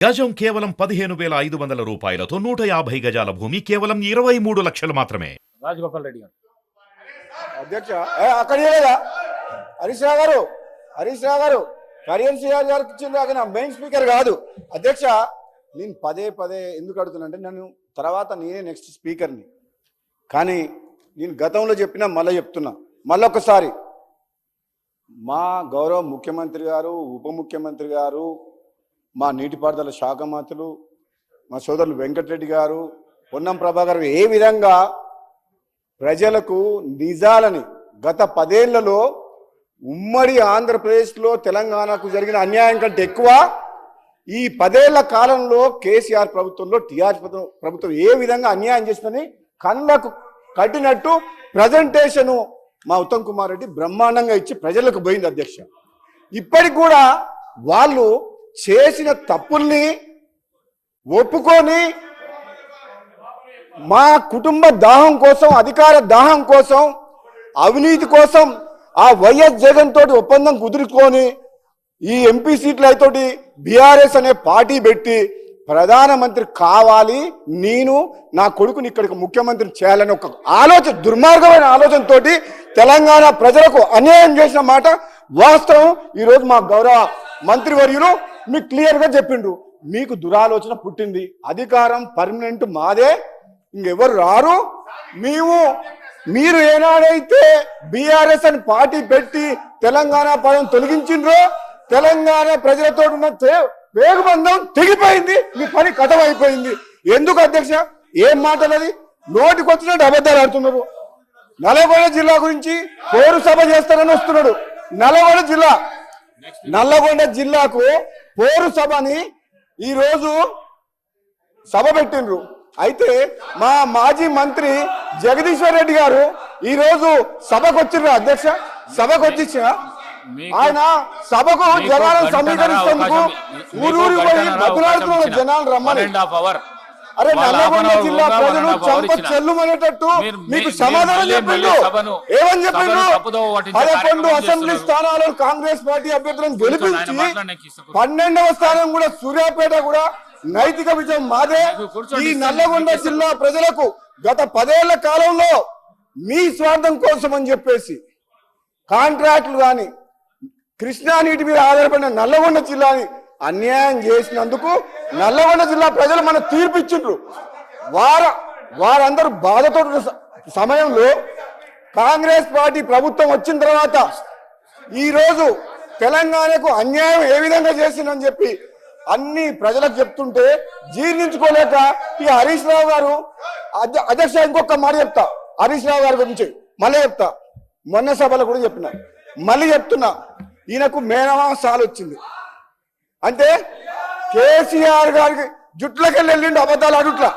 గజం కేవలం పదిహేను వేల ఐదు వందల రూపాయలతో నూట యాభై గజాల భూమి కేవలం ఇరవై మూడు లక్షలు మాత్రమే. రాజగోపాల్ రెడ్డి గారు. అధ్యక్ష ఏ, అక్కడ హరీష్ రావు గారు హరీష్ రావు గారు కరియన్ సిఆర్ గారికి ఇచ్చిన దాకా నా మెయిన్ స్పీకర్ కాదు. అధ్యక్ష నేను పదే పదే ఎందుకు అడుగుతున్నా అంటే నన్ను తర్వాత నేనే నెక్స్ట్ స్పీకర్ని. కానీ నేను గతంలో చెప్పినా మళ్ళీ చెప్తున్నా. మళ్ళొకసారి మా గౌరవ ముఖ్యమంత్రి గారు ఉప ముఖ్యమంత్రి గారు మా నీటిపారుదల శాఖ మంత్రులు మా సోదరులు వెంకటరెడ్డి గారు పొన్నం ప్రభాకర్ ఏ విధంగా ప్రజలకు నిజాలని గత పదేళ్ళలో ఉమ్మడి ఆంధ్రప్రదేశ్లో తెలంగాణకు జరిగిన అన్యాయం కంటే ఎక్కువ ఈ పదేళ్ళ కాలంలో కేసీఆర్ ప్రభుత్వంలో టీఆర్ ప్రభుత్వం ఏ విధంగా అన్యాయం చేస్తుందని కళ్ళకు కట్టినట్టు ప్రజెంటేషను మా ఉత్తమ్ కుమార్ రెడ్డి బ్రహ్మాండంగా ఇచ్చి ప్రజలకు పోయింది అధ్యక్ష. ఇప్పటికి కూడా వాళ్ళు చేసిన తప్పుల్ని ఒప్పుకొని మా కుటుంబ దాహం కోసం అధికార దాహం కోసం అవినీతి కోసం ఆ వైఎస్ జగన్ తోటి ఒప్పందం కుదుర్చుకొని ఈ ఎంపీ సీట్లు అయితోటి బీఆర్ఎస్ అనే పార్టీ పెట్టి ప్రధానమంత్రి కావాలి నేను నా కొడుకుని ఇక్కడికి ముఖ్యమంత్రిని చేయాలని ఒక ఆలోచన దుర్మార్గమైన ఆలోచనతోటి తెలంగాణ ప్రజలకు అన్యాయం చేసిన మాట వాస్తవం. ఈరోజు మా గౌరవ మంత్రివర్యులు మీకు క్లియర్గా చెప్పిండ్రు. మీకు దురాలోచన పుట్టింది. అధికారం పర్మనెంట్ మాదే. ఇంకెవరు రారు? మేము మీరు ఏనాడైతే బీఆర్ఎస్ అని పార్టీ పెట్టి తెలంగాణ పదం తొలగించిండ్రో తెలంగాణ ప్రజలతో ఉన్న వేగబంధం తెగిపోయింది. మీ పని కథం అయిపోయింది ఎందుకు అధ్యక్ష? ఏం మాటలది? నోటికి వచ్చినట్టు అబద్ధాలు ఆడుతున్నారు. నల్గొండ జిల్లా గురించి కోరు సభ చేస్తారని వస్తున్నాడు. నల్లగొండ జిల్లా. నల్లగొండ జిల్లాకు పోరు సభని ఈ రోజు సభ పెట్టిండ్రు. అయితే మా మాజీ మంత్రి జగదీశ్వర్ రెడ్డి గారు ఈ రోజు సభకు వచ్చిర్రు అధ్యక్ష? సభకు వచ్చిచ్చిన ఆయన సభకు జనాలను సమీకరిస్తేందుకు ఊరూరు పోయి బతులాడుతున్న. జనాలు రమ్మని. అరే నల్లగొండ జిల్లా ప్రజలు చంప. చెల్లుమనేటట్టు మీకు సమాధానం చెప్పిండు ఏమని చెప్పిండు పదకొండు అసెంబ్లీ. స్థానాలను కాంగ్రెస్ పార్టీ అభ్యర్థులను గెలిపించి. పన్నెండవ స్థానం కూడా సూర్యాపేట కూడా నైతిక విజయం మాదే ఈ నల్లగొండ. జిల్లా ప్రజలకు గత పదేళ్ళ కాలంలో మీ స్వార్థం కోసం అని చెప్పేసి కాంట్రాక్టులు కానీ కృష్ణా నీటి మీద ఆధారపడిన నల్లగొండ జిల్లాని అన్యాయం చేసినందుకు నల్లగొండ జిల్లా ప్రజలు మన తీర్పు ఇచ్చిండ్రు. వార వారందరూ బాధతో సమయంలో కాంగ్రెస్ పార్టీ ప్రభుత్వం వచ్చిన తర్వాత ఈ రోజు తెలంగాణకు అన్యాయం ఏ విధంగా చేసిందని చెప్పి అన్ని ప్రజలకు చెప్తుంటే జీర్ణించుకోలేక ఈ హరీష్ రావు గారు అధ్యక్ష ఇంకొక మాట చెప్తా. హరీష్ రావు గారి గురించి మళ్ళీ చెప్తా. మొన్న సభలో కూడా చెప్పిన. మళ్ళీ చెప్తున్నా. ఈయనకు మేనవాసాలు వచ్చింది. అంటే కేసీఆర్ గారికి జుట్లకెళ్ళి వెళ్ళిండు అబద్ధాలు అడుట్లా